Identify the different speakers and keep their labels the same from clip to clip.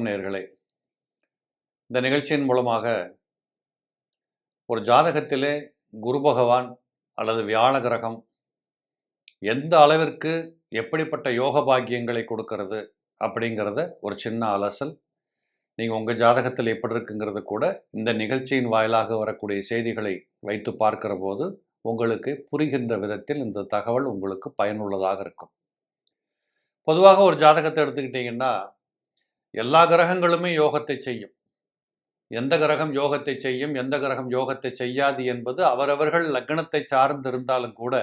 Speaker 1: வணக்கம் நேர்களே. இந்த நிகழ்ச்சியின் மூலமாக ஒரு ஜாதகத்திலே குரு பகவான் அல்லது வியாழ கிரகம் எந்த அளவிற்கு எப்படிப்பட்ட யோக பாக்கியங்களை கொடுக்கறது அப்படிங்கிறத ஒரு சின்ன அலசல் நீங்கள் உங்கள் ஜாதகத்தில் எப்படி இருக்குங்கிறது கூட இந்த நிகழ்ச்சியின் வாயிலாக வரக்கூடிய செய்திகளை வைத்து பார்க்கிற போது உங்களுக்கு புரிகின்ற விதத்தில் இந்த தகவல் உங்களுக்கு பயனுள்ளதாக இருக்கும். பொதுவாக ஒரு ஜாதகத்தை எடுத்துக்கிட்டிங்கன்னா எல்லா கிரகங்களுமே யோகத்தை செய்யும். எந்த கிரகம் யோகத்தை செய்யும் எந்த கிரகம் யோகத்தை செய்யாது என்பது அவரவர்கள் லக்னத்தை சார்ந்து இருந்தாலும் கூட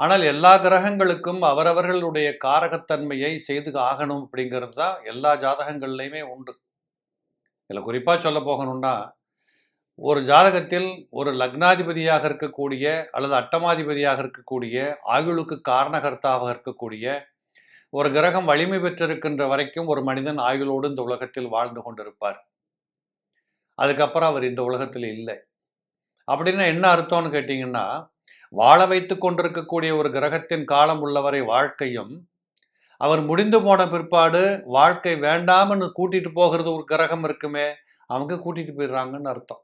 Speaker 1: ஆனால் எல்லா கிரகங்களுக்கும் அவரவர்களுடைய காரகத்தன்மையை செய்து ஆகணும் அப்படிங்கிறது தான் எல்லா ஜாதகங்கள்லையுமே உண்டு. இதில் குறிப்பாக சொல்ல போகணும்னா ஒரு ஜாதகத்தில் ஒரு லக்னாதிபதியாக இருக்கக்கூடிய அல்லது அட்டமாதிபதியாக இருக்கக்கூடிய ஆயுளுக்கு காரணகர்த்தாக இருக்கக்கூடிய ஒரு கிரகம் வலிமை பெற்றிருக்கின்ற வரைக்கும் ஒரு மனிதன் ஆயுளோடு இந்த உலகத்தில் வாழ்ந்து கொண்டிருப்பார். அதுக்கப்புறம் அவர் இந்த உலகத்தில் இல்லை. அப்படின்னா என்ன அர்த்தம்னு கேட்டிங்கன்னா வாழ வைத்து கொண்டிருக்கக்கூடிய ஒரு கிரகத்தின் காலம் உள்ளவரை வாழ்க்கையும் அவர் முடிந்து போன பிற்பாடு வாழ்க்கை வேண்டாம்னு கூட்டிட்டு போகிறது ஒரு கிரகம் இருக்குமே அவங்க கூட்டிட்டு போயிடுறாங்கன்னு அர்த்தம்.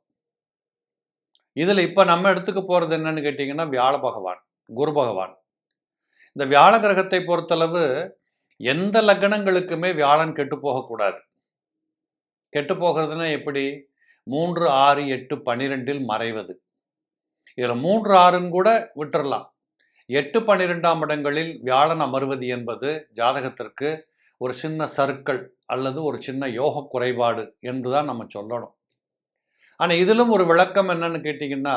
Speaker 1: இதில் இப்போ நம்ம எடுத்துக்க போகிறது என்னன்னு கேட்டிங்கன்னா வியாழ பகவான் குரு பகவான். இந்த வியாழ கிரகத்தை பொறுத்தளவு எந்த லக்னங்களுக்குமே வியாழன் கெட்டு போகக்கூடாது. கெட்டு போகிறதுனா எப்படி? மூன்று ஆறு எட்டு பன்னிரெண்டில் மறைவது. இதில் மூன்று ஆறும் கூட விட்டுறலாம். எட்டு பன்னிரெண்டாம் இடங்களில் வியாழன் அமர்வது என்பது ஜாதகத்திற்கு ஒரு சின்ன சர்க்கிள் அல்லது ஒரு சின்ன யோக குறைபாடு என்று தான் நம்ம சொல்லணும். ஆனால் இதிலும் ஒரு விளக்கம் என்னன்னு கேட்டிங்கன்னா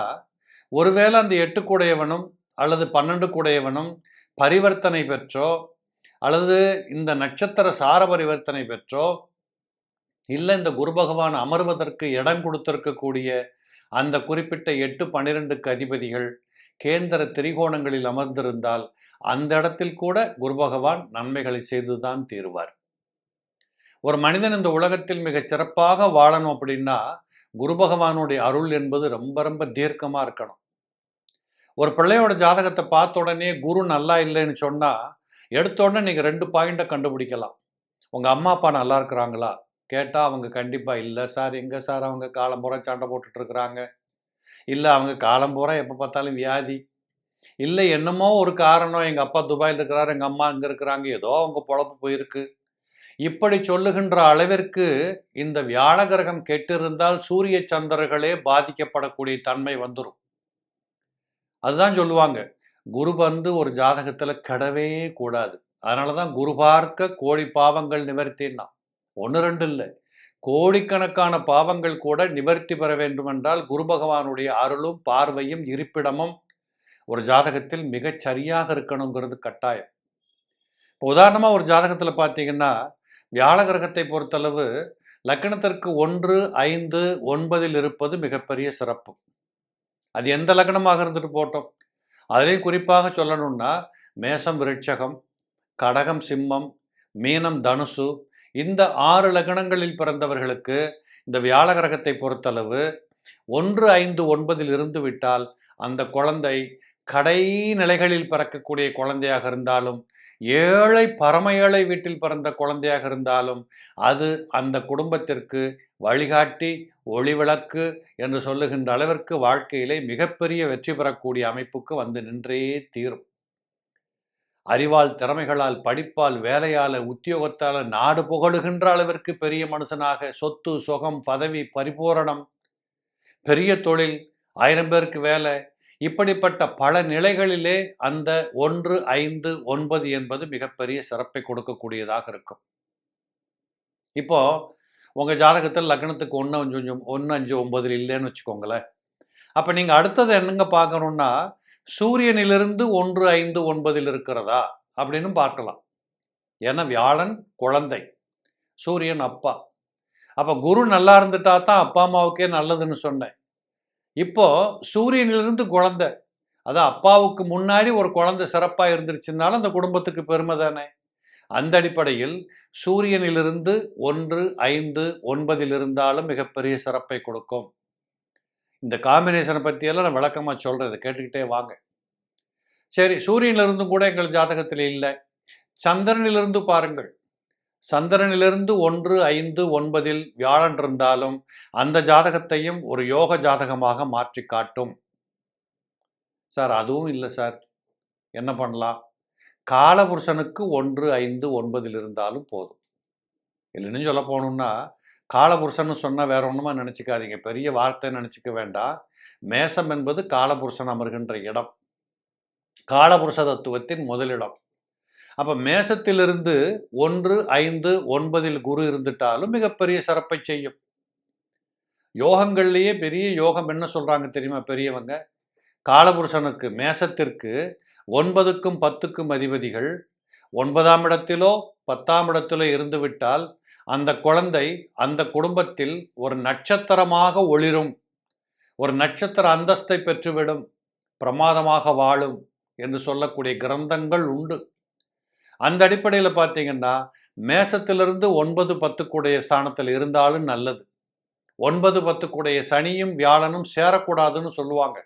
Speaker 1: ஒருவேளை அந்த எட்டு கூடையவனும் அல்லது பன்னெண்டு கூடையவனும் பரிவர்த்தனை பெற்றோ அல்லது இந்த நட்சத்திர சார பரிவர்த்தனை பெற்றோ இல்லை இந்த குரு பகவான் அமர்வதற்கு இடம் கொடுத்திருக்கக்கூடிய அந்த குறிப்பிட்ட எட்டு பன்னிரெண்டுக்கு அதிபதிகள் கேந்திர திரிகோணங்களில் அமர்ந்திருந்தால் அந்த இடத்தில் கூட குரு பகவான் நன்மைகளை செய்துதான் தீருவார். ஒரு மனிதன் இந்த உலகத்தில் மிகச் சிறப்பாக வாழணும் அப்படின்னா குரு பகவானுடைய அருள் என்பது ரொம்ப ரொம்ப தீர்க்கமாக இருக்கணும். ஒரு பிள்ளையோட ஜாதகத்தை பார்த்த உடனே குரு நல்லா இல்லைன்னு சொன்னால் எடுத்த உடனே நீங்கள் ரெண்டு பாயிண்ட்டை கண்டுபிடிக்கலாம். உங்கள் அம்மா அப்பா நல்லா இருக்கிறாங்களா? கேட்டால் அவங்க கண்டிப்பாக இல்லை சார். எங்கே சார்? அவங்க காலம்புறம் சண்டை போட்டுட்ருக்குறாங்க இல்லை அவங்க காலம்புறம் எப்போ பார்த்தாலும் வியாதி. இல்லை என்னமோ ஒரு காரணம். எங்கள் அப்பா துபாயில் இருக்கிறாரு எங்கள் அம்மா இங்கே இருக்கிறாங்க. ஏதோ அவங்க பொழப்பு போயிருக்கு. இப்படி சொல்லுகின்ற அளவிற்கு இந்த வியாழ கிரகம் கெட்டிருந்தால் சூரிய சந்திரர்களே பாதிக்கப்படக்கூடிய தன்மை வந்துடும் அதுதான் சொல்லுவாங்க. குரு வந்து ஒரு ஜாதகத்தில் கெடவே கூடாது. அதனால தான் குரு பார்க்க கோடி பாவங்கள் நிவர்த்தின்னா. ஒன்று ரெண்டு இல்லை. கோடிக்கணக்கான பாவங்கள் கூட நிவர்த்தி பெற வேண்டுமென்றால் குரு பகவானுடைய அருளும் பார்வையும் இருப்பிடமும் ஒரு ஜாதகத்தில் மிகச் சரியாக இருக்கணுங்கிறது கட்டாயம். இப்போ உதாரணமாக ஒரு ஜாதகத்தில் பார்த்தீங்கன்னா வியாழ கிரகத்தை பொறுத்தளவு லக்கணத்திற்கு ஒன்று ஐந்து ஒன்பதில் இருப்பது மிகப்பெரிய சிறப்பு. அது எந்த லக்னமாக இருந்துட்டு போட்டோம்? அதிலையும் குறிப்பாக சொல்லணும்னா மேசம் விருட்சகம் கடகம் சிம்மம் மீனம் தனுசு இந்த ஆறு லக்னங்களில் பிறந்தவர்களுக்கு இந்த வியாழ கிரகத்தை பொறுத்தளவு ஒன்று ஐந்து ஒன்பதில் இருந்து விட்டால் அந்த குழந்தை கடை நிலைகளில் பிறக்கக்கூடிய குழந்தையாக இருந்தாலும் ஏழை பரம ஏழை வீட்டில் பிறந்த குழந்தையாக இருந்தாலும் அது அந்த குடும்பத்திற்கு வழிகாட்டி ஒளிவிளக்கு என்று சொல்லுகின்ற அளவிற்கு வாழ்க்கையிலே மிகப்பெரிய வெற்றி பெறக்கூடிய அமைப்புக்கு வந்து நின்றே தீரும். அறிவால் திறமைகளால் படிப்பால் வேலையால் உத்தியோகத்தால் நாடு புகழுகின்ற அளவிற்கு பெரிய மனுஷனாக சொத்து சுகம் பதவி பரிபூரணம் பெரிய தொழில் ஆயிரம் பேருக்கு வேலை இப்படிப்பட்ட பல நிலைகளிலே அந்த ஒன்று ஐந்து ஒன்பது என்பது மிகப்பெரிய சிறப்பை கொடுக்கக்கூடியதாக இருக்கும். இப்போ உங்கள் ஜாதகத்தில் லக்னத்துக்கு ஒன்று அஞ்சு ஒன்று அஞ்சு ஒம்பதில் இல்லைன்னு வச்சுக்கோங்களேன். அப்போ நீங்கள் அடுத்தது என்னங்க பார்க்கணுன்னா சூரியனிலிருந்து ஒன்று ஐந்து ஒன்பதில் இருக்கிறதா அப்படின்னு பார்க்கலாம். ஏன்னா வியாழன் குழந்தை சூரியன் அப்பா. அப்போ குரு நல்லா இருந்துட்டா தான் அப்பா அம்மாவுக்கே நல்லதுன்னு சொன்னேன். இப்போது சூரியனிலிருந்து குழந்தை அதான் அப்பாவுக்கு முன்னாடி ஒரு குழந்தை சிறப்பாக இருந்துருச்சுனாலும் அந்த குடும்பத்துக்கு பெருமை தானே? அந்த அடிப்படையில் சூரியனிலிருந்து ஒன்று ஐந்து ஒன்பதில் இருந்தாலும் மிகப்பெரிய சிறப்பை கொடுக்கும். இந்த காம்பினேஷனை பற்றியெல்லாம் நான் விளக்கமாக சொல்கிறேன் இதை கேட்டுக்கிட்டே வாங்க. சரி சூரியனிலிருந்தும் கூட எங்கள் ஜாதகத்தில் இல்லை. சந்திரனிலிருந்து பாருங்கள். சந்திரனிலிருந்து ஒன்று ஐந்து ஒன்பதில் வியாழன் இருந்தாலும் அந்த ஜாதகத்தையும் ஒரு யோக ஜாதகமாக மாற்றி காட்டும் சார் அதுவும் இல்லை சார். என்ன பண்ணலாம்? காலபுருஷனுக்கு ஒன்று ஐந்து ஒன்பதில் இருந்தாலும் போதும். இல்லைன்னு சொல்ல போகணும்னா காலபுருஷன் சொன்னால் வேற ஒன்றுமா நினச்சிக்காதீங்க. பெரிய வார்த்தை நினச்சிக்க வேண்டாம். மேசம் என்பது காலபுருஷன் அமர்கின்ற இடம். காலபுருஷ தத்துவத்தின் முதலிடம். அப்போ மேசத்திலிருந்து ஒன்று ஐந்து ஒன்பதில் குரு இருந்துட்டாலும் மிகப்பெரிய சிறப்பை செய்யும். யோகங்கள்லேயே பெரிய யோகம் என்ன சொல்கிறாங்க தெரியுமா பெரியவங்க? காலபுருஷனுக்கு மேசத்திற்கு ஒன்பதுக்கும் பத்துக்கும் அதிபதிகள் ஒன்பதாம் இடத்திலோ பத்தாம் இடத்திலோ இருந்துவிட்டால் அந்த குழந்தை அந்த குடும்பத்தில் ஒரு நட்சத்திரமாக ஒளிரும். ஒரு நட்சத்திர அந்தஸ்தை பெற்றுவிடும். பிரமாதமாக வாழும் என்று சொல்லக்கூடிய கிரந்தங்கள் உண்டு. அந்த அடிப்படையில் பார்த்தீங்கன்னா மேசத்திலிருந்து ஒன்பது பத்துக்குடைய ஸ்தானத்தில் இருந்தாலும் நல்லது. ஒன்பது பத்துக்குடைய சனியும் வியாழனும் சேரக்கூடாதுன்னு சொல்லுவாங்க.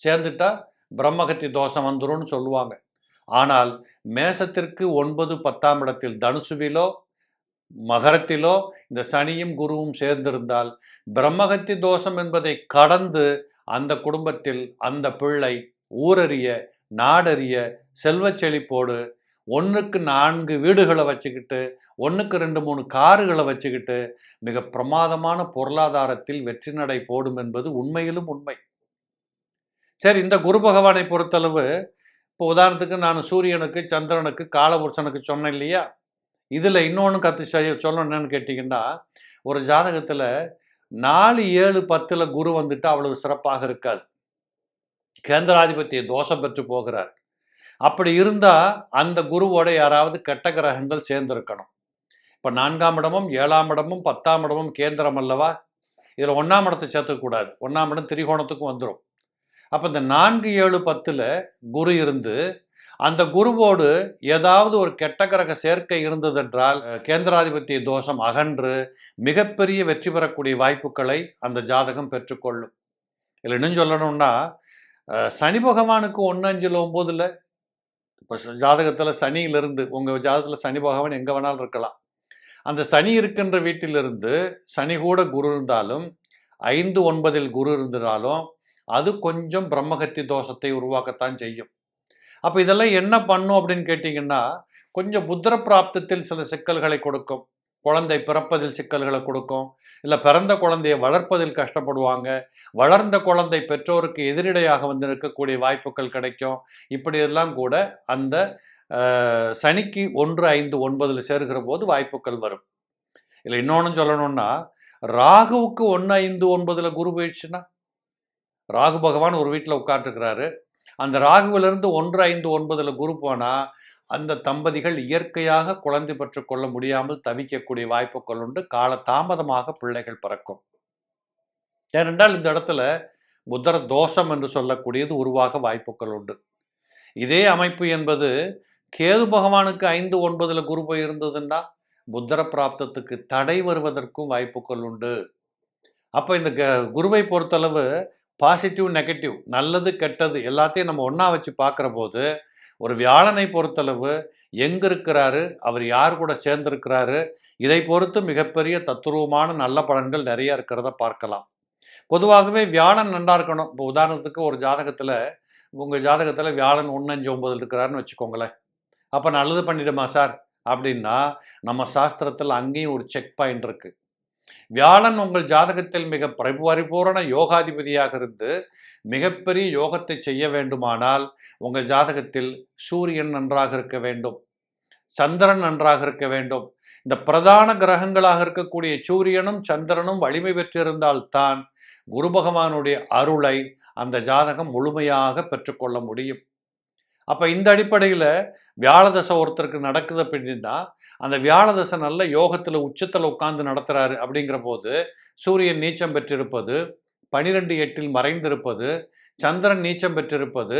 Speaker 1: சேர்ந்துட்டா பிரம்மகத்தி தோஷம் வந்துரும்னு சொல்லுவாங்க. ஆனால் மேசத்திற்கு ஒன்பது பத்தாம் இடத்தில் தனுசுவிலோ மகரத்திலோ இந்த சனியும் குருவும் சேர்ந்திருந்தால் பிரம்மகத்தி தோஷம் என்பதை கடந்து அந்த குடும்பத்தில் அந்த பிள்ளை ஊரறிய நாடறிய செல்வ செழிப்போடு ஒன்றுக்கு நான்கு வீடுகளை வச்சுக்கிட்டு ஒன்றுக்கு ரெண்டு மூணு காருகளை வச்சுக்கிட்டு மிக பிரமாதமான பொருளாதாரத்தில் வெற்றி நடை போடும் என்பது உண்மையிலும் உண்மை. சரி இந்த குரு பகவானை பொறுத்தளவு இப்போ உதாரணத்துக்கு நான் சூரியனுக்கு சந்திரனுக்கு காலபுருஷனுக்கு சொன்னேன் இல்லையா? இதில் இன்னொன்று கற்று செய்ய சொல்லணும்னு கேட்டிங்கன்னா ஒரு ஜாதகத்தில் நாலு ஏழு பத்தில் குரு வந்துட்டு அவ்வளவு சிறப்பாக இருக்காது. கேந்திராதிபத்திய தோஷம் பெற்று போகிறார். அப்படி இருந்தால் அந்த குருவோட யாராவது கெட்ட கிரகங்கள் சேர்ந்திருக்கணும். இப்போ நான்காம் இடமும் ஏழாம் இடமும் பத்தாம் இடமும் கேந்திரம் அல்லவா? இதில் ஒன்றாம் இடத்தை சேர்த்துக்கூடாது ஒன்றாம் இடம் திரிகோணத்துக்கும் வந்துடும் அப்போ இந்த நான்கு ஏழு பத்தில் குரு இருந்து அந்த குருவோடு ஏதாவது ஒரு கெட்ட கிரக சேர்க்கை இருந்ததென்றால் கேந்திராதிபத்திய தோஷம் அகன்று மிகப்பெரிய வெற்றி பெறக்கூடிய வாய்ப்புகளை அந்த ஜாதகம் பெற்றுக்கொள்ளும். இதில் இன்னும் சொல்லணும்னா சனி பகவானுக்கு ஒன்று அஞ்சில் ஒம்போதில் இப்போ ஜாதகத்தில் சனியிலிருந்து உங்கள் ஜாதகத்தில் சனி பகவான் எங்கே வேணாலும் இருக்கலாம். அந்த சனி இருக்கின்ற வீட்டிலிருந்து சனி கூட குரு இருந்தாலும் ஐந்து ஒன்பதில் குரு இருந்தாலும் அது கொஞ்சம் பிரம்மகத்தி தோஷத்தை உருவாக்கத்தான் செய்யும். அப்போ இதெல்லாம் என்ன பண்ணும் அப்படின்னு கேட்டிங்கன்னா கொஞ்சம் புத்திர பிராப்தத்தில் சில சிக்கல்களை கொடுக்கும். குழந்தை பிறப்பதில் சிக்கல்களை கொடுக்கும். இல்லை பிறந்த குழந்தையை வளர்ப்பதில் கஷ்டப்படுவாங்க. வளர்ந்த குழந்தை பெற்றோருக்கு எதிரிடையாக வந்து இருக்கக்கூடிய வாய்ப்புகள் கிடைக்கும். இப்படியெல்லாம் கூட அந்த சனிக்கு ஒன்று ஐந்து ஒன்பதில் சேர்கிற போது வாய்ப்புகள் வரும். இல்லை இன்னொன்று சொல்லணும்னா ராகுவுக்கு ஒன்று ஐந்து ஒன்பதில் குரு போயிடுச்சுன்னா? ராகு பகவான் ஒரு வீட்டில் உட்காந்துருக்கிறாரு அந்த ராகுவிலிருந்து ஒன்று ஐந்து ஒன்பதில் குரு போனால் அந்த தம்பதிகள் இயற்கையாக குழந்தை பெற்றுக்கொள்ள முடியாமல் தவிக்கக்கூடிய வாய்ப்புகள் உண்டு. கால தாமதமாக பிள்ளைகள் பிறக்கும். ஏனென்றால் இந்த இடத்துல புத்தர தோஷம் என்று சொல்லக்கூடியது உருவாக வாய்ப்புகள் உண்டு. இதே அமைப்பு என்பது கேது பகவானுக்கு ஐந்து ஒன்பதில் குரு போய் இருந்ததுன்னா புத்தர பிராப்தத்துக்கு தடை வருவதற்கும் வாய்ப்புகள் உண்டு. அப்போ இந்த குருவை பொறுத்தளவு பாசிட்டிவ் நெகட்டிவ் நல்லது கெட்டது எல்லாத்தையும் நம்ம ஒன்றா வச்சு பார்க்குற போது ஒரு வியாழனை பொறுத்தளவு எங்கே இருக்கிறாரு அவர் யார் கூட சேர்ந்திருக்கிறாரு இதை பொறுத்து மிகப்பெரிய தத்துருவமான நல்ல பலன்கள் நிறைய இருக்கிறத பார்க்கலாம். பொதுவாகவே வியாழன் நன்றா இருக்கணும். இப்போ உதாரணத்துக்கு ஒரு ஜாதகத்தில் உங்கள் ஜாதகத்தில் வியாழன் ஒன்று அஞ்சு ஒம்பதில் இருக்கிறாருன்னு வச்சுக்கோங்களேன். அப்போ நல்லது பண்ணிடுமா சார்? அப்படின்னா நம்ம சாஸ்திரத்தில் அங்கேயும் ஒரு செக் பாயிண்ட் இருக்குது வியாழன் உங்கள் ஜாதகத்தில் மிக பரிபூரண யோகாதிபதியாக இருந்து மிகப்பெரிய யோகத்தை செய்ய வேண்டுமானால் உங்கள் ஜாதகத்தில் சூரியன் நன்றாக இருக்க வேண்டும். சந்திரன் நன்றாக இருக்க வேண்டும். இந்த பிரதான கிரகங்களாக இருக்கக்கூடிய சூரியனும் சந்திரனும் வலிமை பெற்றிருந்தால் தான் குரு பகவானுடைய அருளை அந்த ஜாதகம் முழுமையாக பெற்றுக்கொள்ள முடியும். அப்போ இந்த அடிப்படையில் வியாழதச ஒருத்தருக்கு நடக்குது அப்படின்னா அந்த வியாழதசை நல்ல யோகத்தில் உச்சத்தில் உட்கார்ந்து நடத்துகிறாரு அப்படிங்கிற போது சூரியன் நீச்சம் பெற்றிருப்பது பனிரெண்டு எட்டில் மறைந்திருப்பது சந்திரன் நீச்சம் பெற்றிருப்பது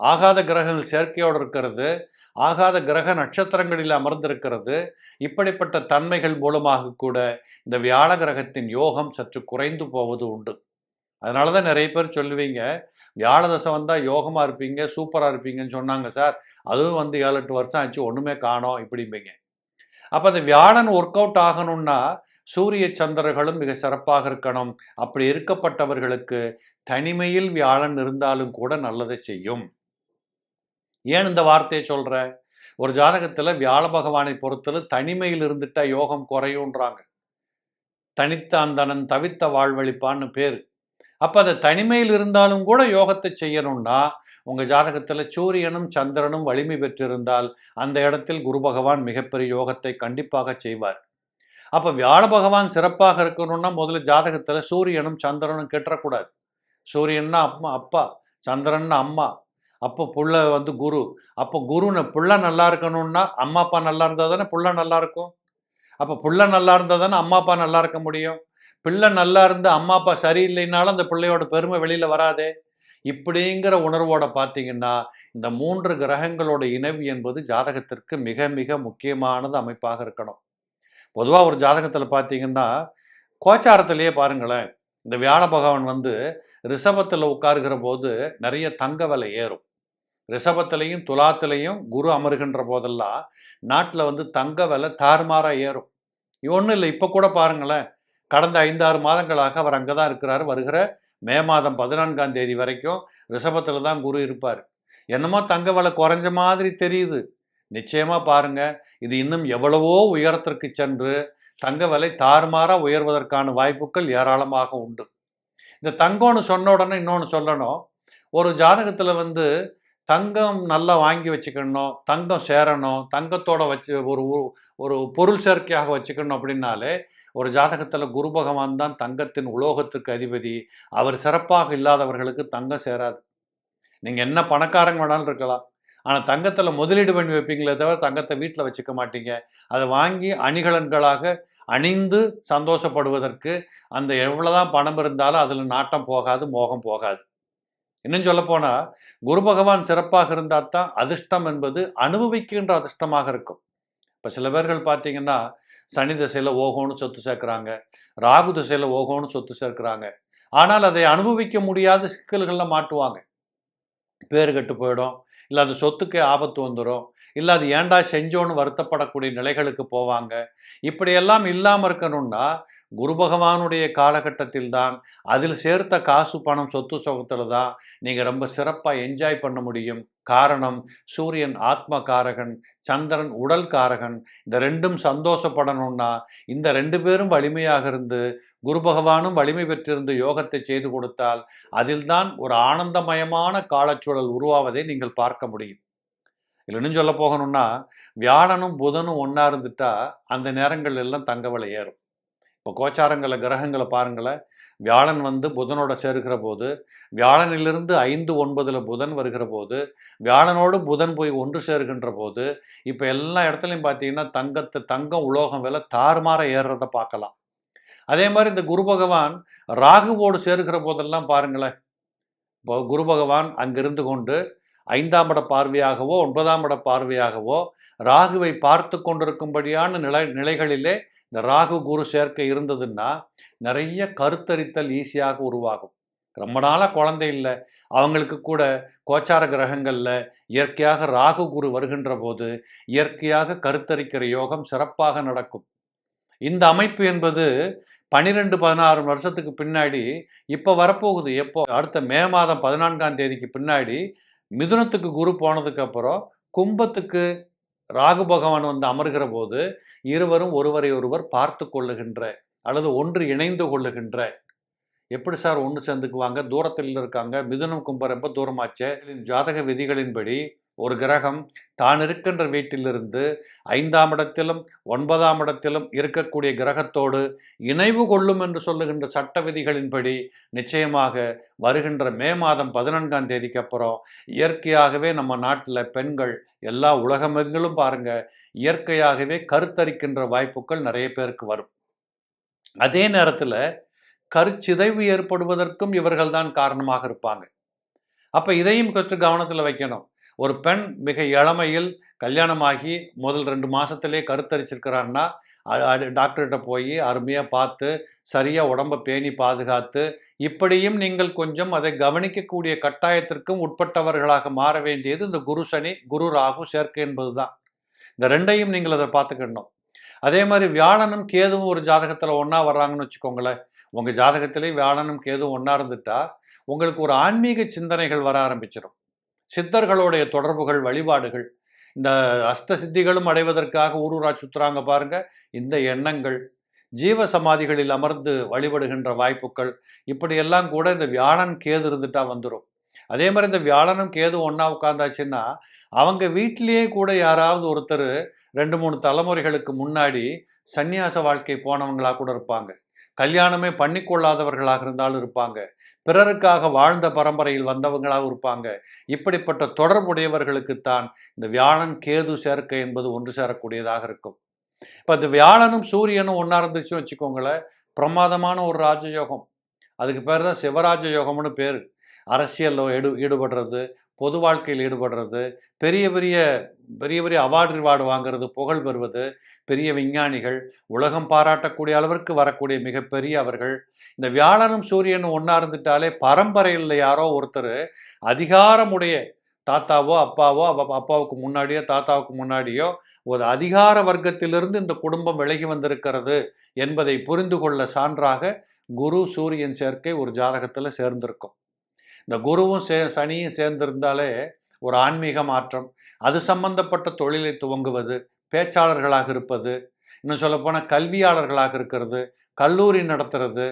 Speaker 1: ஆகாத கிரகங்கள் செயற்கையோடு இருக்கிறது ஆகாத கிரக நட்சத்திரங்களில் அமர்ந்திருக்கிறது இப்படிப்பட்ட தன்மைகள் மூலமாக கூட இந்த வியாழ கிரகத்தின் யோகம் சற்று குறைந்து போவது உண்டு. அதனால தான் நிறைய பேர் சொல்லுவீங்க வியாழ தசை வந்தால் யோகமாக இருப்பீங்க சூப்பராக இருப்பீங்கன்னு சொன்னாங்க சார். அதுவும் வந்து ஏழு எட்டு வருஷம் ஆச்சு ஒன்றுமே காணோம் இப்படிம்பீங்க. அப்போ அந்த வியாழன் ஒர்க் அவுட் ஆகணும்னா சூரிய சந்திரர்களும் மிக சிறப்பாக இருக்கணும். அப்படி இருக்கப்பட்டவர்களுக்கு தனிமையில் வியாழன் இருந்தாலும் கூட நல்லதை செய்யும். ஏன் இந்த வார்த்தையை சொல்கிற ஒரு ஜாதகத்தில் வியாழ பகவானை பொறுத்தல தனிமையில் இருந்துட்டா யோகம் குறையுன்றாங்க தனித்தாந்தனன் தவித்த வாழ்வழிப்பான்னு பேர். அப்போ அந்த தனிமையில் இருந்தாலும் கூட யோகத்தை செய்யணும்னா உங்கள் ஜாதகத்தில் சூரியனும் சந்திரனும் வலிமை பெற்றிருந்தால் அந்த இடத்தில் குரு பகவான் மிகப்பெரிய யோகத்தை கண்டிப்பாக செய்வார். அப்போ வியாழ பகவான் சிறப்பாக இருக்கணும்னா முதல்ல ஜாதகத்தில் சூரியனும் சந்திரனும் கெட்டக்கூடாது சூரியன்னா அம்மா அப்பா சந்திரன்னா அம்மா அப்போ புள்ள வந்து குரு. அப்போ குருன்னு புள்ள நல்லா இருக்கணும்னா அம்மா அப்பா நல்லா இருந்தால் தானே புள்ள நல்லா இருக்கும்? அப்போ புள்ள நல்லா இருந்தால் தானே அம்மா அப்பா நல்லா இருக்க முடியும்? பிள்ளை நல்லா இருந்து அம்மா அப்பா சரியில்லைனாலும் அந்த பிள்ளையோட பெருமை வெளியில் வராதே. இப்படிங்கிற உணர்வோட பார்த்தீங்கன்னா இந்த மூன்று கிரகங்களோட இணைவு என்பது ஜாதகத்திற்கு மிக மிக முக்கியமானது அமைப்பாக இருக்கணும். பொதுவாக ஒரு ஜாதகத்தில் பார்த்தீங்கன்னா கோச்சாரத்திலேயே பாருங்களேன் இந்த வியாழ பகவான் வந்து ரிஷபத்தில் உட்காருகிற போது நிறைய தங்க விலை ஏறும். ரிஷபத்திலையும் துலாத்திலையும் குரு அமருகின்ற போதெல்லாம் நாட்டில் வந்து தங்க விலை தாறுமாறாக ஏறும். ஒன்றும் இல்லை இப்போ கூட பாருங்களேன் கடந்த ஐந்தாறு மாதங்களாக அவர் அங்கே தான் இருக்கிறாரு வருகிற மே மாதம் பதினான்காம் தேதி வரைக்கும் ரிஷபத்தில் தான் குரு இருப்பார். என்னமோ தங்க விலை குறைஞ்ச மாதிரி தெரியுது. நிச்சயமாக பாருங்கள் இது இன்னும் எவ்வளவோ உயரத்திற்கு சென்று தங்க விலை தாறுமாறாக உயர்வதற்கான வாய்ப்புகள் ஏராளமாக உண்டு. இந்த தங்கம்னு சொன்ன உடனே இன்னொன்று சொல்லணும். ஒரு ஜாதகத்தில் வந்து தங்கம் நல்லா வாங்கி வச்சுக்கணும் தங்கம் சேரணும் தங்கத்தோட வச்சு ஒரு- ஒரு பொருள் சேர்க்கையாக வச்சுக்கணும் அப்படின்னாலே ஒரு ஜாதகத்தில் குரு பகவான் தான் தங்கத்தின் உலோகத்துக்கு அதிபதி. அவர் சிறப்பாக இல்லாதவர்களுக்கு தங்கம் சேராது. நீங்கள் என்ன பணக்காரங்க வேணாலும் இருக்கலாம். ஆனால் தங்கத்தில் முதலீடு பண்ணி வைப்பீங்களே தவிர தங்கத்தை வீட்டில் வச்சுக்க மாட்டீங்க. அதை வாங்கி அணிகலன்களாக அணிந்து சந்தோஷப்படுவதற்கு அந்த எவ்வளோதான் பணம் இருந்தாலும் அதில் நாட்டம் போகாது மோகம் போகாது. இன்னும் சொல்லப்போனால் குரு பகவான் சிறப்பாக இருந்தால் தான் அதிர்ஷ்டம் என்பது அனுபவிக்கின்ற அதிர்ஷ்டமாக இருக்கும். இப்போ சில பேர்கள் பார்த்தீங்கன்னா சனி திசையில் ஓகோன்னு சொத்து சேர்க்குறாங்க. ராகு திசையில் ஓகோன்னு சொத்து சேர்க்குறாங்க. ஆனால் அதை அனுபவிக்க முடியாத சிக்கல்களில் மாட்டுவாங்க. பேர் கெட்டு போயிடும். இல்லை அந்த சொத்துக்கே ஆபத்து வந்துடும் இல்லை அது ஏன்டா செஞ்சோன்னு வருத்தப்படக்கூடிய நிலைகளுக்கு போவாங்க. இப்படியெல்லாம் இல்லாமல் இருக்கணும்னா குரு பகவானுடைய காலகட்டத்தில் தான் அதில் சேர்த்த காசு பணம் சொத்து சுகத்தில் தான் நீங்கள் ரொம்ப சிறப்பாக என்ஜாய் பண்ண முடியும். காரணம் சூரியன் ஆத்ம காரகன் சந்திரன் உடல் காரகன் இந்த ரெண்டும் சந்தோஷப்படணும்னா இந்த ரெண்டு பேரும் வலிமையாக இருந்து குரு பகவானும் வலிமை பெற்றிருந்து யோகத்தை செய்து கொடுத்தால் அதில்தான் ஒரு ஆனந்தமயமான காலச்சூழல் உருவாவதை நீங்கள் பார்க்க முடியும். இல்லை இன்னும் சொல்ல போகணும்னா வியாழனும் புதனும் ஒன்றா இருந்துட்டா அந்த நேரங்கள் எல்லாம் தங்க விலை ஏறும். இப்போ கோச்சாரங்களை கிரகங்களை பாருங்களேன் வியாழன் வந்து புதனோட சேர்க்கிற போது வியாழனிலிருந்து ஐந்து ஒன்பதில் புதன் வருகிற போது வியாழனோடு புதன் போய் ஒன்று சேர்கின்ற போது இப்போ எல்லா இடத்துலையும் பார்த்தீங்கன்னா தங்கத்து தங்கம் உலோகம் விலை தாறுமாற ஏறுறத பார்க்கலாம் அதே மாதிரி இந்த குரு பகவான் ராகுவோடு சேர்க்கிற போதெல்லாம் பாருங்களேன். இப்போ குரு பகவான் அங்கிருந்து கொண்டு ஐந்தாம் இட பார்வையாகவோ ஒன்பதாம் இட பார்வையாகவோ ராகுவை பார்த்து கொண்டிருக்கும்படியான நிலை நிலைகளிலே இந்த ராகு குரு சேர்க்கை இருந்ததுன்னா நிறைய கருத்தரித்தல் ஈஸியாக உருவாகும். ரொம்ப நாளாக குழந்தை இல்லை. அவங்களுக்கு கூட கோச்சார கிரகங்களில் இயற்கையாக ராகு குரு வருகின்ற போது இயற்கையாக கருத்தரிக்கிற யோகம் சிறப்பாக நடக்கும். இந்த அமைப்பு என்பது பன்னிரெண்டு பதினாறு வருஷத்துக்கு பின்னாடி இப்போ வரப்போகுது. எப்போ? அடுத்த மே மாதம் பதினான்காம் தேதிக்கு பின்னாடி மிதுனத்துக்கு குரு போனதுக்கு அப்புறம் கும்பத்துக்கு ராகு பகவான் வந்து அமர்கிற போது இருவரும் ஒருவரை ஒருவர் பார்த்து கொள்ளுகின்ற அல்லது ஒன்று இணைந்து கொள்ளுகின்ற. எப்படி சார் ஒன்று சேர்ந்துக்குவாங்க? தூரத்தில் இருக்காங்க. மிதுனம் கும்பம் ரொம்ப தூரமாச்சே. ஜாதக விதிகளின்படி ஒரு கிரகம் தான் இருக்கின்ற வீட்டிலிருந்து ஐந்தாம் இடத்திலும் ஒன்பதாம் இடத்திலும் இருக்கக்கூடிய கிரகத்தோடு இணைவு கொள்ளும் என்று சொல்லுகின்ற சட்ட விதிகளின்படி நிச்சயமாக வருகின்ற மே மாதம் பதினான்காம் தேதிக்கு அப்புறம் இயற்கையாகவே நம்ம நாட்டில் பெண்கள் எல்லா உலகமெங்கிலும் பாருங்கள் இயற்கையாகவே கருத்தரிக்கின்ற வாய்ப்புகள் நிறைய பேருக்கு வரும். அதே நேரத்தில் கருச்சிதைவு ஏற்படுவதற்கும் இவர்கள் தான் காரணமாக இருப்பாங்க. அப்போ இதையும் கொஞ்சம் கவனத்தில் வைக்கணும். ஒரு பெண் மிக இளமையில் கல்யாணமாகி முதல் ரெண்டு மாதத்திலே கருத்தரிச்சிருக்கிறான்னா டாக்டர்கிட்ட போய் அருமையாக பார்த்து சரியாக உடம்பை பேணி பாதுகாத்து இப்படியும் நீங்கள் கொஞ்சம் அதை கவனிக்கக்கூடிய கட்டாயத்திற்கும் உட்பட்டவர்களாக மாற வேண்டியது இந்த குரு சனி குரு ராகு சேர்க்கை என்பது தான் இந்த ரெண்டையும் நீங்கள் அதை பார்த்துக்கணும் அதே மாதிரி வியாழனும் கேதுவும் ஒரு ஜாதகத்தில் ஒன்றா வர்றாங்கன்னு வச்சுக்கோங்களேன். உங்கள் ஜாதகத்திலே வியாழனும் கேதுவும் ஒன்றா இருந்துட்டா உங்களுக்கு ஒரு ஆன்மீக சிந்தனைகள் வர ஆரம்பிச்சிடும் சித்தர்களுடைய தொடர்புகள் வழிபாடுகள் இந்த அஷ்ட சித்திகளும் அடைவதற்காக ஊரூரா சுற்றுறாங்க பாருங்க இந்த எண்ணங்கள் ஜீவ சமாதிகளில் அமர்ந்து வழிபடுகின்ற வாய்ப்புகள் இப்படியெல்லாம் கூட இந்த வியாழன் கேது இருந்துட்டா வந்துடும் அதே மாதிரி இந்த வியாழனும் கேது ஒன்றா உட்காந்தாச்சுன்னா அவங்க வீட்டிலேயே கூட யாராவது ஒருத்தர் ரெண்டு மூணு தலைமுறைகளுக்கு முன்னாடி சந்நியாச வாழ்க்கை போனவங்களாக கூட இருப்பாங்க. கல்யாணமே பண்ணிக்கொள்ளாதவர்களாக இருந்தாலும் இருப்பாங்க. பிறருக்காக வாழ்ந்த பரம்பரையில் வந்தவங்களாகவும் இருப்பாங்க. இப்படிப்பட்ட தொடர்புடையவர்களுக்குத்தான் இந்த வியாழன் கேது சேர்க்கை என்பது ஒன்று சேரக்கூடியதாக இருக்கும். இப்போ இந்த வியாழனும் சூரியனும் ஒன்றா இருந்துச்சுன்னு வச்சுக்கோங்களேன் பிரமாதமான ஒரு ராஜயோகம். அதுக்கு பேர் தான் சிவராஜ யோகம்னு பேர். அரசியலில் எடு ஈடுபடுறது பொது வாழ்க்கையில் ஈடுபடுறது பெரிய பெரிய பெரிய பெரிய அவார்டு ரிவார்டு வாங்குறது புகழ் பெறுவது பெரிய விஞ்ஞானிகள் உலகம் பாராட்டக்கூடிய அளவிற்கு வரக்கூடிய மிகப்பெரிய அவர்கள். இந்த வியாழனும் சூரியனும் ஒன்றா இருந்துட்டாலே பரம்பரையில் யாரோ ஒருத்தர் அதிகாரமுடைய தாத்தாவோ அப்பாவோ அப்பாவுக்கு முன்னாடியோ தாத்தாவுக்கு முன்னாடியோ ஒரு அதிகார வர்க்கத்திலிருந்து இந்த குடும்பம் விலகி வந்திருக்கிறது என்பதை புரிந்து கொள்ள சான்றாக குரு சூரியன் சேர்க்கை ஒரு ஜாதகத்தில் சேர்ந்திருக்கும். இந்த குருவும் சே சனியும் சேர்ந்திருந்தாலே ஒரு ஆன்மீக மாற்றம் அது சம்பந்தப்பட்ட தொழிலை துவங்குவது பேச்சாளர்களாக இருப்பது இன்னும் சொல்லப்போனால் கல்வியாளர்களாக இருக்கிறது கல்லூரி நடத்துறது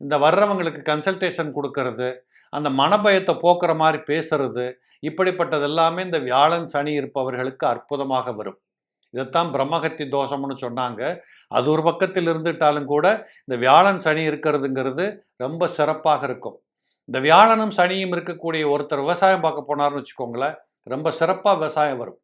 Speaker 1: இந்த வர்றவங்களுக்கு கன்சல்டேஷன் கொடுக்கறது அந்த மனபயத்தை போக்குற மாதிரி பேசுறது இப்படிப்பட்டது எல்லாமே இந்த வியாழன் சனி இருப்பவர்களுக்கு அற்புதமாக வரும். இதைத்தான் பிரம்மகத்தி தோஷம்னு சொன்னாங்க. அது ஒரு பக்கத்தில் இருந்துட்டாலும் கூட இந்த வியாழன் சனி இருக்கிறதுங்கிறது ரொம்ப சிறப்பாக இருக்கும். இந்த வியாழனும் சனியும் இருக்கக்கூடிய ஒருத்தர் விவசாயம் பார்க்க போனார்னு வச்சுக்கோங்களேன் ரொம்ப சிறப்பாக விவசாயம் வரும்.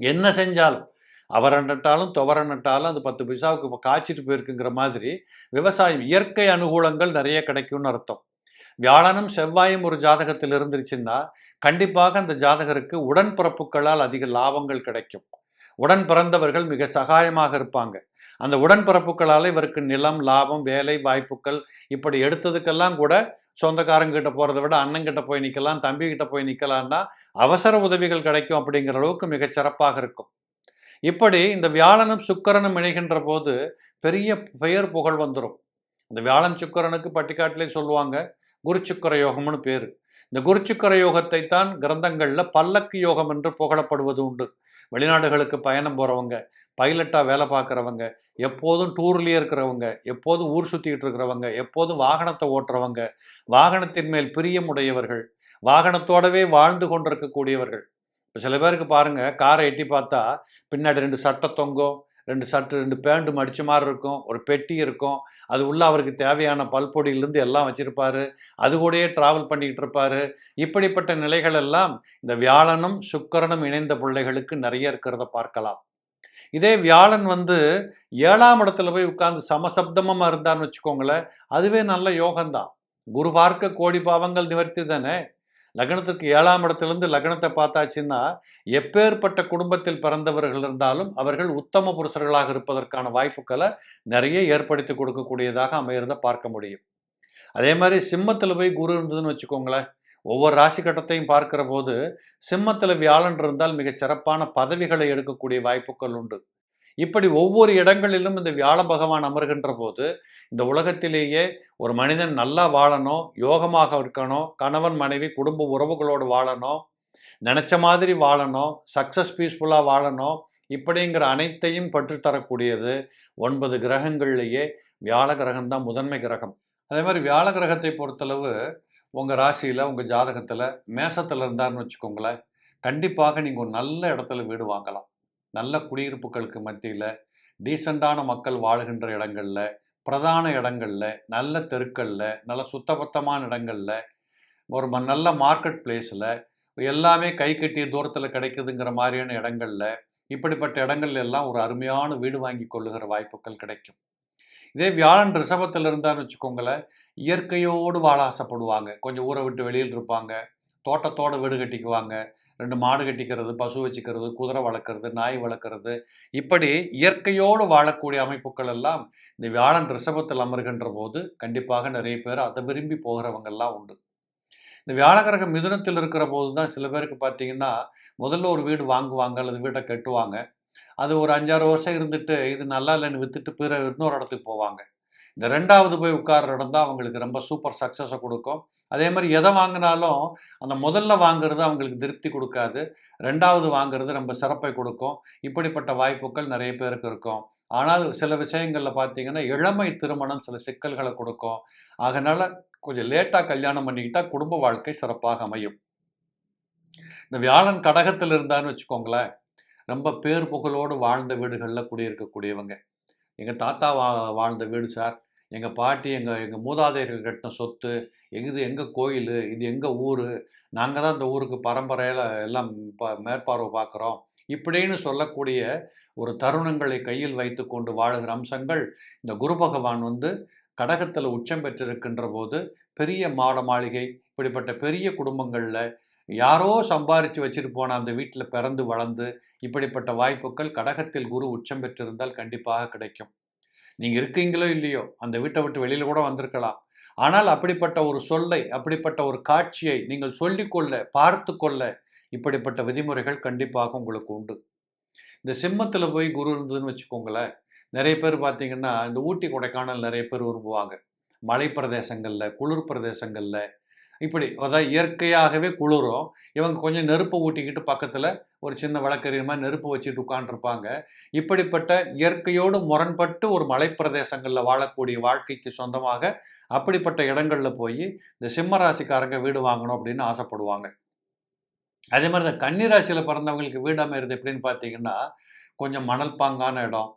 Speaker 1: என்ன செஞ்சாலும் அவரை நட்டாலும் துவரை நட்டாலும் அது பத்து பைசாவுக்கு இப்போ காய்ச்சிட்டு போயிருக்குங்கிற மாதிரி விவசாயம் இயற்கை அனுகூலங்கள் நிறைய கிடைக்கும்னு அர்த்தம். வியாழனும் செவ்வாயும் ஒரு ஜாதகத்தில் இருந்துருச்சுன்னா கண்டிப்பாக அந்த ஜாதகருக்கு உடன்பிறப்புகளால் அதிக லாபங்கள் கிடைக்கும். உடன் பிறந்தவர்கள் மிக சகாயமாக இருப்பாங்க. அந்த உடன்பிறப்புகளால் இவருக்கு நிலம் லாபம் வேலை வாய்ப்புகள் இப்படி எடுத்ததுக்கெல்லாம் கூட சொந்தக்காரங்கிட்ட போகிறத விட அண்ணங்கிட்ட போய் நிற்கலாம் தம்பிக்கிட்ட போய் நிற்கலான்னா அவசர உதவிகள் கிடைக்கும் அப்படிங்கிற அளவுக்கு மிகச்சிறப்பாக இருக்கும். இப்படி இந்த வியாழனும் சுக்கரனும் இணைகின்ற போது பெரிய பெயர் புகழ் வந்துடும் இந்த வியாழன் சுக்கரனுக்கு பட்டிக்காட்டிலே சொல்லுவாங்க குருச்சுக்கர யோகம்னு பேர். இந்த குருச்சுக்கர யோகத்தை தான் கிரந்தங்களில் பல்லக்கு யோகம் என்று புகழப்படுவது உண்டு. வெளிநாடுகளுக்கு பயணம் போகிறவங்க பைலட்டாக வேலை பார்க்குறவங்க எப்போதும் டூர்லேயே இருக்கிறவங்க எப்போதும் ஊர் சுற்றிக்கிட்டு இருக்கிறவங்க எப்போதும் வாகனத்தை ஓட்டுறவங்க வாகனத்தின் மேல் பிரியமுடையவர்கள் வாகனத்தோடவே வாழ்ந்து கொண்டிருக்கக்கூடியவர்கள். இப்போ சில பேருக்கு பாருங்கள் காரை எட்டி பார்த்தா பின்னாடி ரெண்டு சட்டை தொங்கும் ரெண்டு சட்டு ரெண்டு பேண்ட்டு மடிச்ச மாதிரி இருக்கும் ஒரு பெட்டி இருக்கும் அது உள்ள அவருக்கு தேவையான பல்பொடியிலிருந்து எல்லாம் வச்சுருப்பார் அது கூடயே ட்ராவல் பண்ணிக்கிட்டு இருப்பார். இப்படிப்பட்ட நிலைகள் எல்லாம் இந்த வியாழனும் சுக்கரனும் இணைந்த பிள்ளைகளுக்கு நிறைய இருக்கிறத பார்க்கலாம். இதே வியாழன் வந்து ஏழாம் இடத்துல போய் உட்கார்ந்து சமசப்தமமாக இருந்தான்னு வச்சுக்கோங்களேன் அதுவே நல்ல யோகம்தான். குரு பார்க்க கோடி பாவங்கள் நிவர்த்தி தானே லக்னத்துக்கு ஏழாம் இடத்திலிருந்து லக்னத்தை பார்த்தாச்சுன்னா எப்பேற்பட்ட குடும்பத்தில் பிறந்தவர்கள் இருந்தாலும் அவர்கள் உத்தம புருஷர்களாக இருப்பதற்கான வாய்ப்புகளை நிறைய ஏற்படுத்தி கொடுக்கக்கூடியதாக அமையிறத பார்க்க முடியும். அதே மாதிரி சிம்மத்தில் போய் குரு இருந்ததுன்னு வச்சுக்கோங்களேன் ஒவ்வொரு ராசி கட்டத்தையும் பார்க்கிற போது சிம்மத்தில் வியாழன் இருந்தால் மிகச் சிறப்பான பதவிகளை எடுக்கக்கூடிய வாய்ப்புகள் உண்டு. இப்படி ஒவ்வொரு இடங்களிலும் இந்த வியாழ பகவான் அமர்கின்ற போது இந்த உலகத்திலேயே ஒரு மனிதன் நல்லா வாழணும் யோகமாக இருக்கணும் கணவன் மனைவி குடும்ப உறவுகளோடு வாழணும் நினச்ச மாதிரி வாழணும் சக்ஸஸ் பீஸ்ஃபுல்லாக வாழணும் இப்படிங்கிற அனைத்தையும் பற்றுத்தரக்கூடியது ஒன்பது கிரகங்கள்லேயே வியாழ கிரகம் தான் முதன்மை கிரகம். அதே மாதிரி வியாழ கிரகத்தை பொறுத்தளவு உங்கள் ராசியில் உங்கள் ஜாதகத்தில் மேசத்தில் இருந்தார்னு வச்சுக்கோங்களேன் கண்டிப்பாக நீங்கள் ஒரு நல்ல இடத்துல வீடு வாங்கலாம். நல்ல குடியிருப்புகளுக்கு மத்தியில் டீசெண்டான மக்கள் வாழுகின்ற இடங்களில் பிரதான இடங்களில் நல்ல தெருக்களில் நல்ல சுத்தபத்தமான இடங்களில் ஒரு ம- நல்ல மார்க்கெட் பிளேஸில் எல்லாமே கை கட்டிய தூரத்தில் கிடைக்குதுங்கிற மாதிரியான இடங்களில் இப்படிப்பட்ட இடங்கள்ல எல்லாம் ஒரு அருமையான வீடு வாங்கி கொள்ளுகிற வாய்ப்புகள் கிடைக்கும். இதே வியாழன் ரிஷபத்தில் இருந்தான்னு வச்சுக்கோங்களேன் இயற்கையோடு வாழ ஆசைப்படுவாங்க கொஞ்சம் ஊரை விட்டு வெளியில் இருப்பாங்க. தோட்டத்தோட வீடு கட்டிக்குவாங்க. ரெண்டு மாடு கட்டிக்கிறது பசு வச்சுக்கிறது குதிரை வளர்க்குறது நாய் வளர்க்குறது. இப்படி இயற்கையோடு வாழக்கூடிய அமைப்புகள் எல்லாம் இந்த வியாழன் ரிஷபத்தில் அமர்கின்ற போது கண்டிப்பாக நிறைய பேர் அதை விரும்பி போகிறவங்க எல்லாம் உண்டு. இந்த வியாழகிரகம் மிதுனத்தில் இருக்கிற போது தான் சில பேருக்கு பார்த்தீங்கன்னா முதல்ல ஒரு வீடு வாங்குவாங்க அல்லது வீட்டை கட்டுவாங்க. அது ஒரு அஞ்சாறு வருஷம் இருந்துட்டு இது நல்லா இல்லைன்னு வித்துட்டு பிற இன்னொரு இடத்துக்கு போவாங்க. இந்த ரெண்டாவது போய் உட்கார்ற இடம் தான் அவங்களுக்கு ரொம்ப சூப்பர் சக்ஸஸை கொடுக்கும். அதே மாதிரி எதை வாங்கினாலும் அந்த முதல்ல வாங்குறது அவங்களுக்கு திருப்தி கொடுக்காது. ரெண்டாவது வாங்குறது ரொம்ப சிறப்பை கொடுக்கும். இப்படிப்பட்ட வாய்ப்புகள் நிறைய பேருக்கு இருக்கும். ஆனால் சில விஷயங்களில் பார்த்தீங்கன்னா இளமை திருமணம் சில சிக்கல்களை கொடுக்கும். அதனால் கொஞ்சம் லேட்டாக கல்யாணம் பண்ணிக்கிட்டால் குடும்ப வாழ்க்கை சிறப்பாக அமையும். இந்த வியாழன் கடகத்தில் இருந்தான்னு வச்சுக்கோங்களேன் ரொம்ப பேர் புகழோடு வாழ்ந்த வீடுகளில் குடியிருக்கக்கூடியவங்க. எங்கள் தாத்தா வா வாழ்ந்த வீடு சார். எங்கள் பாட்டி எங்கள் எங்கள் மூதாதையர்கள் கட்டின சொத்து இது எங்கள் கோயில் இது எங்கள் ஊர் நாங்கள் தான் இந்த ஊருக்கு பரம்பரையில் எல்லாம் ப மேற்பார்வை பார்க்குறோம் இப்படின்னு சொல்லக்கூடிய ஒரு தருணங்களை கையில் வைத்து கொண்டு வாழுகிற அம்சங்கள் இந்த குரு பகவான் வந்து கடகத்தில் உச்சம் பெற்றிருக்கின்ற போது பெரிய மாட மாளிகை இப்படிப்பட்ட பெரிய குடும்பங்களில் யாரோ சம்பாரித்து வச்சுட்டு போன அந்த வீட்டில் பிறந்து வளர்ந்து இப்படிப்பட்ட வாய்ப்புகள் கடகத்தில் குரு உச்சம் பெற்றிருந்தால் கண்டிப்பாக கிடைக்கும். நீங்கள் இருக்கீங்களோ இல்லையோ அந்த வீட்டை விட்டு வெளியில் கூட வந்திருக்கலாம். ஆனால் அப்படிப்பட்ட ஒரு சொல்லை அப்படிப்பட்ட ஒரு காட்சியை நீங்கள் சொல்லிக்கொள்ள பார்த்து கொள்ள இப்படிப்பட்ட விதிமுறைகள் கண்டிப்பாக உங்களுக்கு உண்டு. இந்த சிம்மத்தில் போய் குரு இருந்ததுன்னு வச்சுக்கோங்களேன். நிறைய பேர் பார்த்தீங்கன்னா இந்த ஊட்டி கொடைக்கானல் நிறைய பேர் விரும்புவாங்க. மலை பிரதேசங்களில் குளிர் பிரதேசங்களில் இப்படி அதாவது இயற்கையாகவே குளிரும். இவங்க கொஞ்சம் நெருப்பை ஊட்டிக்கிட்டு பக்கத்தில் ஒரு சின்ன வழக்கறிஞர் மாதிரி நெருப்பு வச்சுட்டு உட்காந்துருப்பாங்க இப்படிப்பட்ட இயற்கையோடு முரண்பட்டு ஒரு மலைப்பிரதேசங்களில் வாழக்கூடிய வாழ்க்கைக்கு சொந்தமாக அப்படிப்பட்ட இடங்களில் போய் இந்த சிம்ம ராசிக்காரங்க வீடு வாங்கணும் அப்படின்னு ஆசைப்படுவாங்க. அதே மாதிரி இந்த கன்னிராசியில் பிறந்தவங்களுக்கு வீடு அமையிறது எப்படின்னு பார்த்தீங்கன்னா கொஞ்சம் மணல் பாங்கான இடம்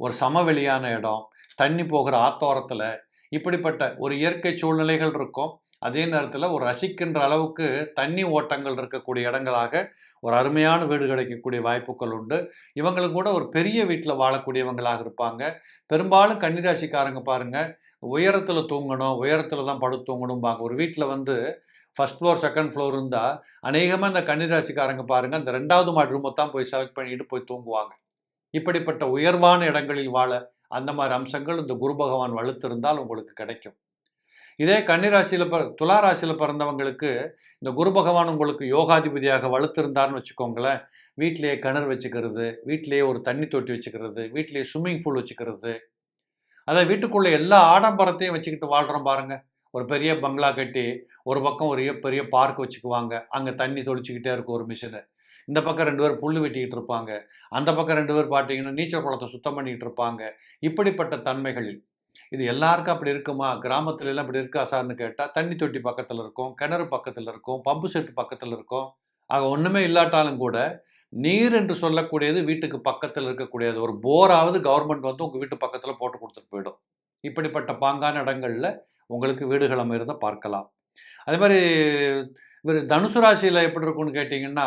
Speaker 1: ஒரு சமவெளியான இடம் தண்ணி போகிற ஆத்தோரத்தில் இப்படிப்பட்ட ஒரு இயற்கை சூழ்நிலைகள் இருக்கும். அதே நேரத்தில் ஒரு ரசிக்கின்ற அளவுக்கு தண்ணி ஓட்டங்கள் இருக்கக்கூடிய இடங்களாக ஒரு அருமையான வீடு கிடைக்கக்கூடிய வாய்ப்புகள் உண்டு. இவங்களுக்கு கூட ஒரு பெரிய வீட்டில் வாழக்கூடியவங்களாக இருப்பாங்க. பெரும்பாலும் கன்னிராசிக்காரங்க பாருங்க உயரத்தில் தூங்கணும் உயரத்தில் தான் படுத்து தூங்கணும்பாங்க. ஒரு வீட்டில் வந்து ஃபஸ்ட் ஃப்ளோர் செகண்ட் ஃப்ளோர் இருந்தால் அநேகமாக இந்த கன்னிராசிக்காரங்க பாருங்கள் அந்த ரெண்டாவது மாடி ரூமை தான் போய் செலக்ட் பண்ணிட்டு போய் தூங்குவாங்க. இப்படிப்பட்ட உயர்வான இடங்களில் வாழ அந்த மாதிரி அம்சங்கள் இந்த குரு பகவான் வலுத்திருந்தால் உங்களுக்கு கிடைக்கும். இதே கன்னிராசியில் ப துலா ராசியில் பிறந்தவங்களுக்கு இந்த குரு பகவான் உங்களுக்கு யோகாதிபதியாக வலுத்திருந்தார்னு வச்சுக்கோங்களேன். வீட்டிலேயே கிணறு வச்சுக்கிறது வீட்டிலேயே ஒரு தண்ணி தொட்டி வச்சுக்கிறது வீட்டிலேயே ஸ்விம்மிங் பூல் வச்சுக்கிறது. அதை வீட்டுக்குள்ளே எல்லா ஆடம்பரத்தையும் வச்சுக்கிட்டு வாழ்கிறோம் பாருங்கள் ஒரு பெரிய பங்களா கட்டி ஒரு பக்கம் ஒரு பெரிய பார்க் வச்சுக்குவாங்க. அங்கே தண்ணி தொளிச்சிக்கிட்டே இருக்கும் ஒரு மிஷினு. இந்த பக்கம் ரெண்டு பேர் புல் வெட்டிக்கிட்டு இருப்பாங்க. அந்த பக்கம் ரெண்டு பேர் பார்த்தீங்கன்னா நீச்சல் குளத்தை சுத்தம் பண்ணிக்கிட்டு இருப்பாங்க. இப்படிப்பட்ட தன்மைகளில் இது எல்லாருக்கும் அப்படி இருக்குமா? கிராமத்துல எல்லாம் அப்படி இருக்கா சார்னு கேட்டால் தண்ணி தொட்டி பக்கத்தில் இருக்கும் கிணறு பக்கத்தில் இருக்கும் பம்பு செட்டு பக்கத்தில் இருக்கும். ஆக ஒன்றுமே இல்லாட்டாலும் கூட நீர் என்று சொல்லக்கூடியது வீட்டுக்கு பக்கத்தில் இருக்கக்கூடியது. ஒரு போராவது கவர்மெண்ட் வந்து உங்கள் வீட்டு பக்கத்தில் போட்டு கொடுத்துட்டு போயிடும். இப்படிப்பட்ட பாங்கான இடங்களில் உங்களுக்கு வீடுகள் அமைகிறத பார்க்கலாம். அதே மாதிரி இவர் தனுசு ராசியில் எப்படி இருக்கும்னு கேட்டிங்கன்னா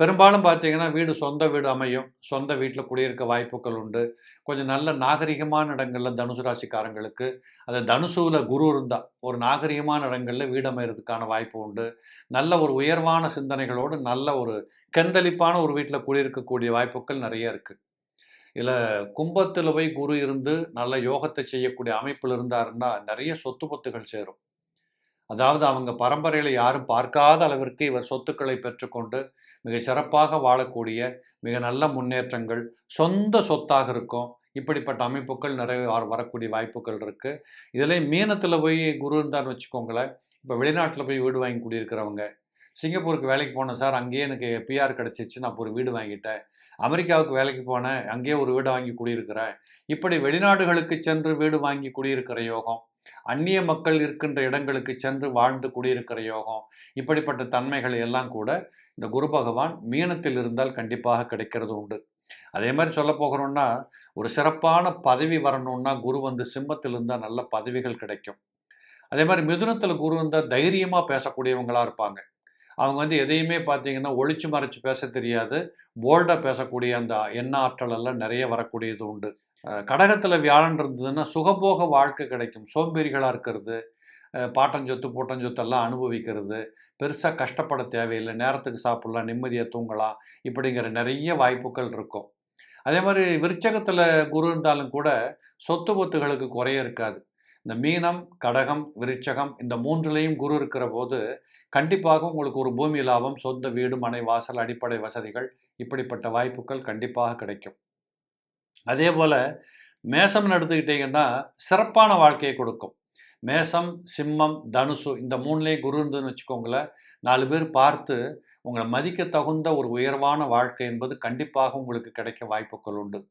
Speaker 1: பெரும்பாலும் பார்த்தீங்கன்னா வீடு சொந்த வீடு அமையும். சொந்த வீட்டில் குடியிருக்க வாய்ப்புகள் உண்டு. கொஞ்சம் நல்ல நாகரிகமான இடங்களில் தனுசு ராசிக்காரங்களுக்கு அது தனுசுவில் குரு இருந்தால் ஒரு நாகரிகமான இடங்களில் வீடு அமைகிறதுக்கான வாய்ப்பு உண்டு. நல்ல ஒரு உயர்வான சிந்தனைகளோடு நல்ல ஒரு கெந்தளிப்பான ஒரு வீட்டில் குடியிருக்கக்கூடிய வாய்ப்புகள் நிறைய இருக்குது இதில் கும்பத்தில் போய் குரு இருந்து நல்ல யோகத்தை செய்யக்கூடிய அமைப்பில் இருந்தாருன்னா நிறைய சொத்து பொத்துகள் சேரும். அதாவது அவங்க பரம்பரையில் யாரும் பார்க்காத அளவிற்கு இவர் சொத்துக்களை பெற்றுக்கொண்டு மிக சிறப்பாக வாழக்கூடிய மிக நல்ல முன்னேற்றங்கள் சொந்த சொத்தாக இருக்கும். இப்படிப்பட்ட அமைப்புகள் நிறைய வரக்கூடிய வாய்ப்புகள் இருக்குது இதில் மீனத்தில் போய் குரு இருந்தார்னு வச்சுக்கோங்களேன் இப்போ வெளிநாட்டில் போய் வீடு வாங்கி குடியிருக்கிறவங்க சிங்கப்பூருக்கு வேலைக்கு போனேன் சார் அங்கேயே எனக்கு பிஆர் கிடச்சிச்சு நான் ஒரு வீடு வாங்கிட்டேன். அமெரிக்காவுக்கு வேலைக்கு போனேன் அங்கேயே ஒரு வீடு வாங்கி குடியிருக்கிறேன். இப்படி வெளிநாடுகளுக்கு சென்று வீடு வாங்கி குடியிருக்கிற யோகம் அந்நிய மக்கள் இருக்கின்ற இடங்களுக்கு சென்று வாழ்ந்து குடியிருக்கிற யோகம் இப்படிப்பட்ட தன்மைகளை எல்லாம் கூட இந்த குரு பகவான் மீனத்தில் இருந்தால் கண்டிப்பாக கிடைக்கிறது உண்டு. அதே மாதிரி சொல்ல போகிறோம்னா ஒரு சிறப்பான பதவி வரணும்னா குரு வந்து சிம்மத்தில் இருந்தால் நல்ல பதவிகள் கிடைக்கும். அதே மாதிரி மிதுனத்தில் குரு இருந்தால் தைரியமாக பேசக்கூடியவங்களாக இருப்பாங்க. அவங்க வந்து எதையுமே பார்த்தீங்கன்னா ஒழிச்சு மறைச்சு பேச தெரியாது. போல்டாக பேசக்கூடிய அந்த எண்ண ஆற்றல் எல்லாம் நிறைய வரக்கூடியது உண்டு. கடகத்தில் வியாழன் இருந்ததுன்னா சுகபோக வாழ்க்கை கிடைக்கும். சோம்பேறிகளாக இருக்கிறது பாட்டஞ்சொத்து பூட்டஞ்சொத்தெல்லாம் அனுபவிக்கிறது. பெருசாக கஷ்டப்பட தேவையில்லை. நேரத்துக்கு சாப்பிட்லாம் நிம்மதியாக தூங்கலாம் இப்படிங்கிற நிறைய வாய்ப்புகள் இருக்கும். அதே மாதிரி விருச்சகத்தில் குரு இருந்தாலும் கூட சொத்து பொத்துகளுக்கு குறைய இருக்காது. இந்த மீனம் கடகம் விருச்சகம் இந்த மூன்றுலேயும் குரு இருக்கிற போது கண்டிப்பாக உங்களுக்கு ஒரு பூமி லாபம் சொந்த வீடு மனை வாசல் அடிப்படை வசதிகள் இப்படிப்பட்ட வாய்ப்புகள் கண்டிப்பாக கிடைக்கும். அதே போல் மேசம்னு எடுத்துக்கிட்டிங்கன்னா சிறப்பான வாழ்க்கையை கொடுக்கும். மேசம் சிம்மம் தனுசு இந்த மூணுலேயே குரு இருந்துன்னு வச்சுக்கோங்களேன். நாலு பேர் பார்த்து உங்களை மதிக்க தகுந்த ஒரு உயர்வான வாழ்க்கை என்பது கண்டிப்பாக உங்களுக்கு கிடைக்க வாய்ப்புகள் உண்டு.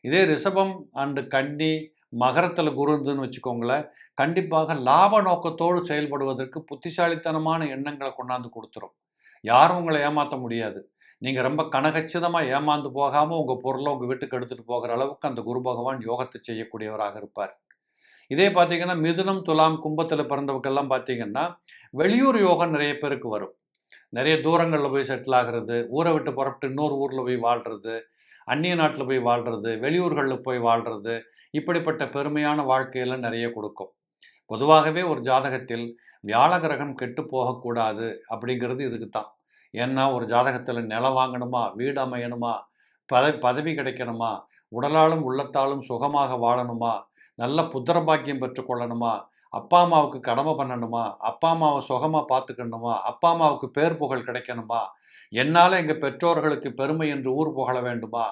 Speaker 1: இதே ரிஷபம் அண்டு கன்னி மகரத்தில் குரு இருந்துன்னு வச்சுக்கோங்களேன். கண்டிப்பாக லாப நோக்கத்தோடு செயல்படுவதற்கு புத்திசாலித்தனமான எண்ணங்களை கொண்டாந்து கொடுத்துரும். யாரும் உங்களை ஏமாற்ற முடியாது. நீங்கள் ரொம்ப கனகச்சிதமாக ஏமாந்து போகாமல் உங்கள் பொருளை உங்கள் வீட்டுக்கு எடுத்துகிட்டு போகிற அளவுக்கு அந்த குரு பகவான் யோகத்தை செய்யக்கூடியவராக இருப்பார். இதே பார்த்தீங்கன்னா மிதுனம் துலாம் கும்பத்தில் பிறந்தவங்கெல்லாம் பார்த்தீங்கன்னா வெளியூர் யோகம் நிறைய பேருக்கு வரும். நிறைய தூரங்களில் போய் செட்டில் ஆகிறது ஊரை விட்டு புறப்பட்டு இன்னொரு ஊரில் போய் வாழ்கிறது அந்நிய நாட்டில் போய் வாழ்கிறது வெளியூர்களில் போய் வாழ்கிறது இப்படிப்பட்ட பெருமையான வாழ்க்கையெல்லாம் நிறைய கொடுக்கும். பொதுவாகவே ஒரு ஜாதகத்தில் வியாழ கிரகம் கெட்டு போகக்கூடாது அப்படிங்கிறது இதுக்கு தான் ஏன்னா ஒரு ஜாதகத்தில் நிலம் வாங்கணுமா வீடு அமையணுமா பத பதவி கிடைக்கணுமா உடலாலும் உள்ளத்தாலும் சுகமாக வாழணுமா நல்ல புத்திர பாக்கியம் பெற்றுக்கொள்ளணுமா அப்பா அம்மாவுக்கு கடமை பண்ணணுமா அப்பா அம்மாவை சுகமாக பார்த்துக்கணுமா அப்பா அம்மாவுக்கு பேர் புகழ் கிடைக்கணுமா என்னால் எங்கள் பெற்றோர்களுக்கு பெருமை என்று ஊர் புகழ வேண்டுமா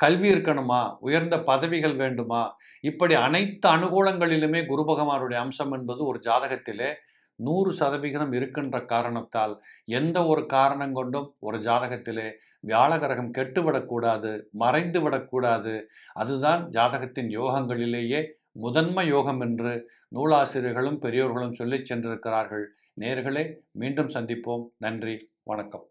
Speaker 1: கல்வி இருக்கணுமா உயர்ந்த பதவிகள் வேண்டுமா இப்படி அனைத்து அனுகூலங்களிலுமே குரு பகவானுடைய அம்சம் என்பது ஒரு ஜாதகத்திலே நூறு சதவிகிதம் இருக்கின்ற காரணத்தால் எந்த ஒரு காரணம் கொண்டும் ஒரு ஜாதகத்திலே வியாழகிரகம் கெட்டுவிடக்கூடாது மறைந்து விடக்கூடாது அதுதான் ஜாதகத்தின் யோகங்களிலேயே முதன்மை யோகம் என்று நூலாசிரியர்களும் பெரியோர்களும் சொல்லிச் சென்றிருக்கிறார்கள். நேர்களே மீண்டும் சந்திப்போம். நன்றி வணக்கம்.